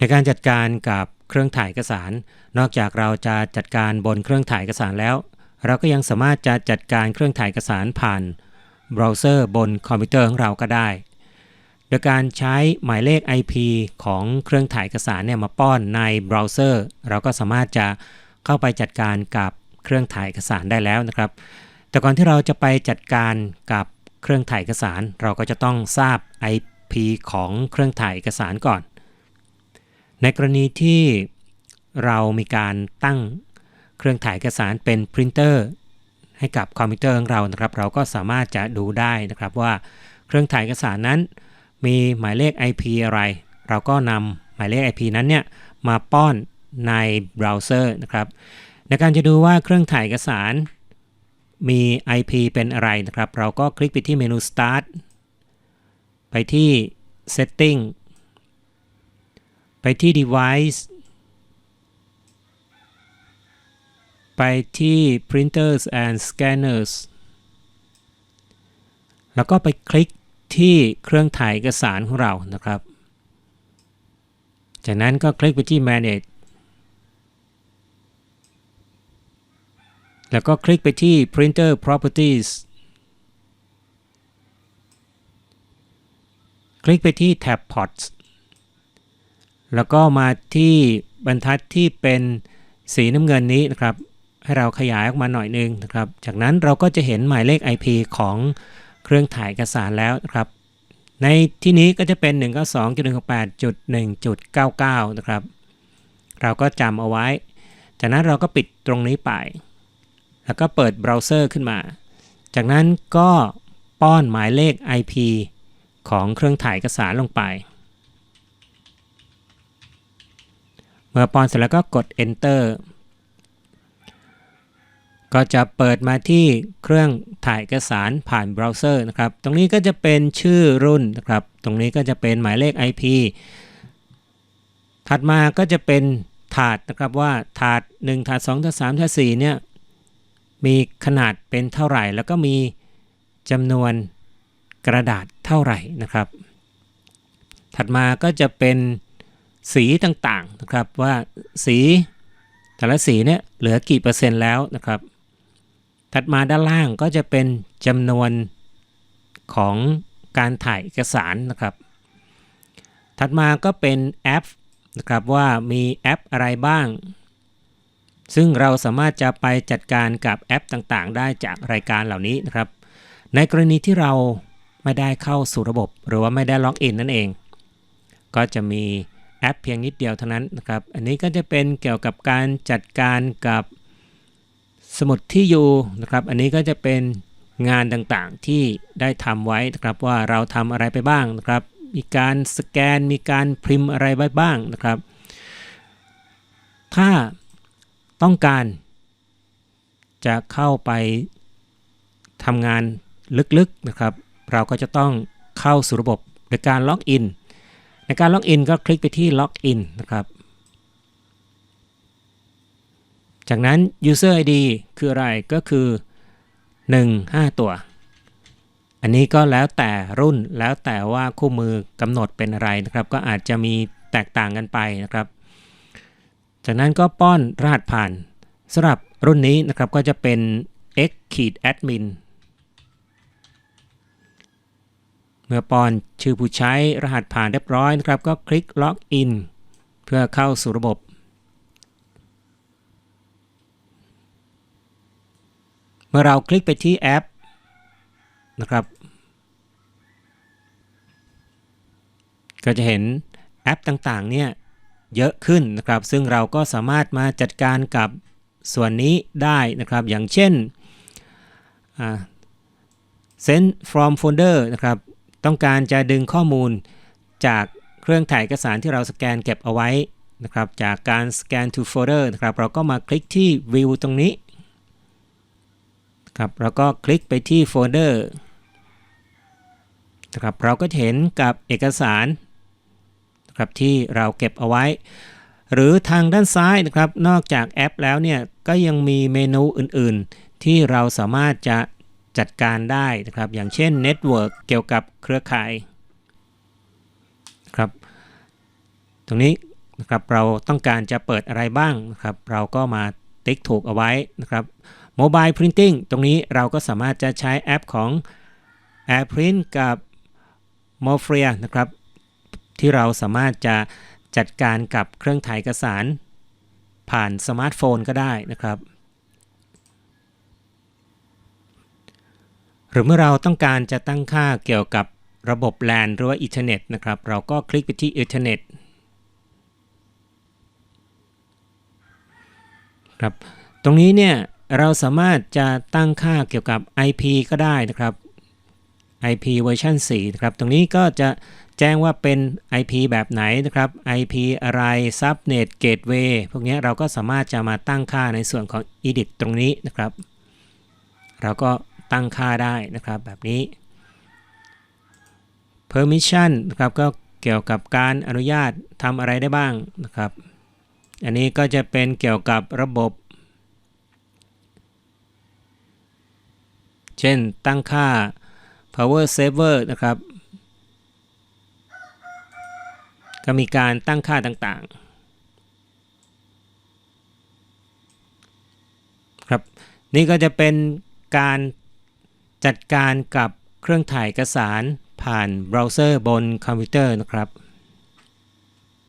ในการจัดการกับเครื่องถ่ายเอกสาร นอกจากเราจะจัดการบนเครื่องถ่ายเอกสารแล้ว เราก็ยังสามารถจะจัดการเครื่องถ่ายเอกสารผ่านเบราว์เซอร์บนคอมพิวเตอร์ของเราก็ได้ โดยการใช้หมายเลข IP ของเครื่องถ่ายเอกสารเนี่ยมาป้อนในเบราว์เซอร์เราก็สามารถจะเข้าไปจัดการกับเครื่องถ่ายเอกสารได้แล้วนะครับ แต่ก่อนที่เราจะไปจัดการกับเครื่องถ่ายเอกสาร เราก็จะต้องทราบ IP ของเครื่องถ่ายเอกสารก่อน ในกรณีที่เรามีการตั้งเครื่องถ่ายเอกสารเป็นปรินเตอร์ให้กับคอมพิวเตอร์ของเรานะครับ เราก็สามารถจะดูได้นะครับว่าเครื่องถ่ายเอกสารนั้น มีหมายเลข IP อะไร เราก็นำหมายเลข IP นั้นเนี่ยมาป้อนในเบราว์เซอร์นะครับ ในการจะดูว่าเครื่องถ่ายเอกสารมี IP เป็นอะไรนะครับ เราก็คลิกไปที่เมนู Start ไปที่ Setting ไปที่ Device ไปที่ Printers and Scanners แล้วก็ไปคลิกที่เครื่องถ่ายเอกสารของเรานะครับ จากนั้นก็คลิกไปที่ Manage แล้วก็คลิกไปที่ Printer Properties คลิกไปที่แท็บ Ports แล้วก็มาที่บรรทัดที่เป็นสีน้ำเงินนี้นะครับ ให้เราขยายออกมาหน่อยนึงนะครับ จากนั้นเราก็จะเห็นหมายเลข IP ของเครื่องถ่ายเอกสารแล้วนะครับ ในที่นี้ก็จะเป็น 192.168.1.99 นะครับ เราก็จำเอาไว้ จากนั้นเราก็ปิดตรงนี้ไป แล้วก็เปิดเบราว์เซอร์ขึ้นมา จากนั้นก็ป้อนหมายเลข IP ของเครื่องถ่ายเอกสารลงไป เมื่อป้อนเสร็จแล้วก็กด enter ก็จะเปิดมาที่เครื่องถ่ายเอกสารผ่านเบราว์เซอร์นะครับ ตรงนี้ก็จะเป็นชื่อรุ่นนะครับ ตรงนี้ก็จะเป็นหมายเลข IP ถัดมาก็จะเป็นถาดนะครับว่าถาด 1 ถาด 2 ถาด 3 ถาด 4 เนี่ย มีขนาดเป็นเท่าไหร่ แล้วก็มีจำนวนกระดาษเท่าไหร่นะครับ ถัดมาก็จะเป็น สีต่างๆนะครับว่าสีแต่ละสีเนี่ยเหลือกี่เปอร์เซ็นต์แล้วนะครับ ถัดมาด้านล่างก็จะเป็นจำนวนของการถ่ายเอกสารนะครับ ถัดมาก็เป็นแอปนะครับว่ามีแอปอะไรบ้าง ซึ่งเราสามารถจะไปจัดการกับแอปต่างๆ ได้จากรายการเหล่านี้นะครับ ในกรณีที่เราไม่ได้เข้าสู่ระบบ หรือว่าไม่ได้ล็อกอินนั่นเอง ก็จะมี แอปเพียงนิดเดียวเท่านั้นนะครับ อันนี้ก็จะเป็นเกี่ยวกับการจัดการกับสมุดที่อยู่นะครับ อันนี้ก็จะเป็นงานต่างๆที่ได้ทำไว้นะครับว่าเราทำอะไรไปบ้างนะครับ มีการสแกนมีการพิมพ์อะไรไว้บ้างนะครับ ถ้าต้องการจะเข้าไปทำงานลึกๆนะครับ เราก็จะต้องเข้าสู่ระบบโดยการล็อกอิน ในการล็อกอินก็คลิกไปที่ล็อกอินนะครับ จากนั้น user ID คืออะไรก็คือ 1 5 ตัว อันนี้ก็แล้วแต่รุ่นแล้วแต่ว่าคู่มือกำหนดเป็นอะไรนะครับ ก็อาจจะมีแตกต่างกันไปนะครับ จากนั้นก็ป้อนรหัสผ่านสำหรับรุ่นนี้นะครับก็จะเป็น x-admin เมื่อป้อนชื่อผู้ใช้รหัสผ่านเรียบร้อยนะครับ ก็คลิกล็อกอินเพื่อเข้าสู่ระบบ เมื่อเราคลิกไปที่แอปนะครับ ก็จะเห็นแอปต่างๆเนี่ยเยอะขึ้นนะครับ ซึ่งเราก็สามารถมาจัดการกับส่วนนี้ได้นะครับ อย่างเช่น send from folder นะครับ ต้องการจะดึงข้อมูลจากเครื่องถ่ายเอกสารที่เราสแกนเก็บเอาไว้นะครับ จากการ scan to folder นะครับ เราก็มาคลิกที่ view ตรงนี้ครับแล้วก็คลิกไปที่โฟลเดอร์นะครับเราก็เห็นกับเอกสารนะครับที่เราเก็บเอาไว้ หรือทางด้านซ้ายนะครับ นอกจากแอปแล้วเนี่ยก็ยังมีเมนูอื่นๆ ที่เราสามารถจะ จัดการได้นะครับ อย่างเช่น Network เกี่ยวกับเครือข่ายครับ ตรงนี้นะครับเราต้องการจะเปิดอะไรบ้างนะครับ เราก็มาติ๊กถูกเอาไว้นะครับ Mobile Printing ตรงนี้เราก็สามารถจะใช้แอปของ AirPrint กับ m o f r e a นะครับ ที่เราสามารถจะจัดการกับเครื่องถ่ายเอกสาร ผ่านสมาร์ทโฟนก็ได้นะครับ หรือเมื่อเราต้องการจะตั้งค่าเกี่ยวกับระบบ LAN หรือว่าอินเทอร์เน็ตนะครับ เราก็คลิกไปที่อินเทอร์เน็ตครับ ตรงนี้เนี่ยเราสามารถจะตั้งค่าเกี่ยวกับ IP ก็ได้นะครับ IP เวอร์ชัน4นะครับ ตรงนี้ก็จะแจ้งว่าเป็น IP แบบไหนนะครับ IP อะไร Subnet Gateway พวกนี้เราก็สามารถจะมาตั้งค่าในส่วนของ Edit ตรงนี้นะครับ เราก็ ตั้งค่าได้นะครับแบบนี้ Permission นะครับก็เกี่ยวกับการอนุญาตทำอะไรได้บ้างนะครับ อันนี้ก็จะเป็นเกี่ยวกับระบบ เช่นตั้งค่า power saver นะครับ ก็มีการตั้งค่าต่างๆ ครับ นี่ก็จะเป็นการ จัดการกับเครื่องถ่ายเอกสารผ่านเบราว์เซอร์บนคอมพิวเตอร์นะครับ